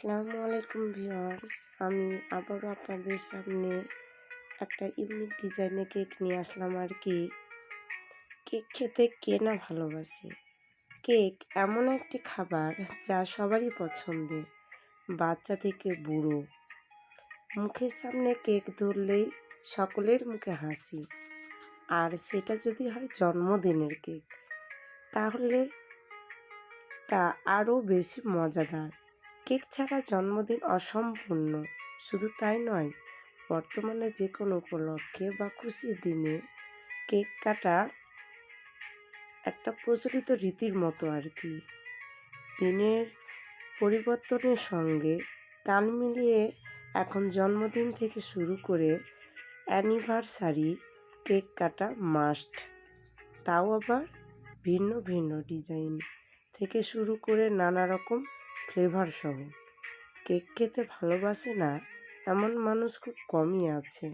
আসসালামু আলাইকুম ভিউয়ার্স, আমি আবারও আপনাদের সামনে একটা ইউনিক ডিজাইনের কেক নিয়ে আসলাম আর কি। কেক খেতে কে না ভালোবাসে? কেক এমন একটি খাবার যা সবারই পছন্দের বাচ্চা থেকে বুড়ো। মুখের সামনে কেক ধরলেই সকলের মুখে হাসি। আর সেটা যদি হয় জন্মদিনের কেক তাহলে তা আরও বেশি মজাদার। কেক ছাড়া জন্মদিন অসম্পূর্ণ। শুধু তাই নয়, বর্তমানে যে কোনো উপলক্ষে বা খুশির দিনে কেক কাটা একটা প্রচলিত রীতির মতো আর কি। দিনের পরিবর্তনের সঙ্গে তাল মিলিয়ে এখন জন্মদিন থেকে শুরু করে অ্যানিভার্সারি কেক কাটা মাস্ট। তাও আবার ভিন্ন ভিন্ন ডিজাইন থেকে শুরু করে নানা রকম ফ্লেভার সহ। কেক খেতে ভালোবাসে না এমন মানুষ খুব কমই আছে।